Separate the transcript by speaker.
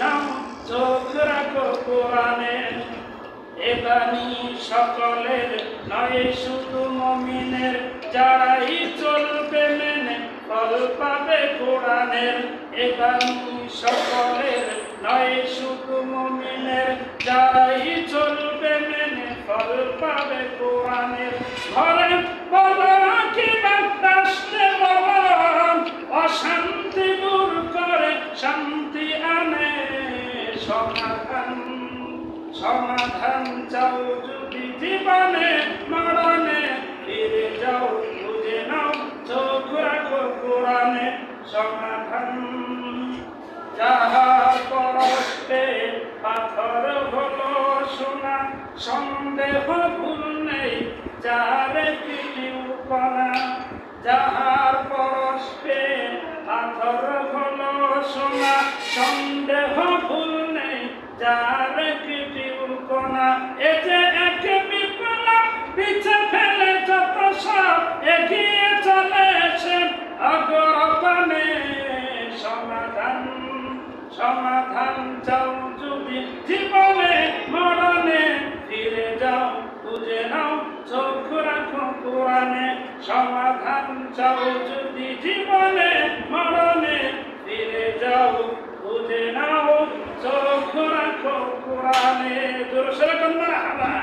Speaker 1: নাও চোখ রাখো কোরআনে। এদানি সকলের নয়, শুধু মমিনের। যারাই চলবে মেনে ফল পাবে কোরআনের। এদানি সকলের সমাধান চাও যদি জীবনে, মরণে ফিরে যাও খুঁজে নাও চোখ রাখো কোরআনে সমাধান। যাহা পরস্তে পাথর হলো সোনা, সন্দেহ ভুল নেই যারে কিলিও করা যাহার পরস্তে পাথর হলো সোনা, সন্দেহ ভুল নেই যারে কিলিও করা এতে এক বিপ্লব পিছে ফেলে যত সব এগিয়ে চলেছে অগরপানে। সমাধান সমাধান চাও যদি জীবনে, মরণে ফিরে যাও, খুঁজে নাও, চোখ রাখো কোরআনে। সমাধান চাও যদি জীবনে, মরণে ফিরে যাও, খুঁজে নাও। কোরআনে জোর মারহাবা।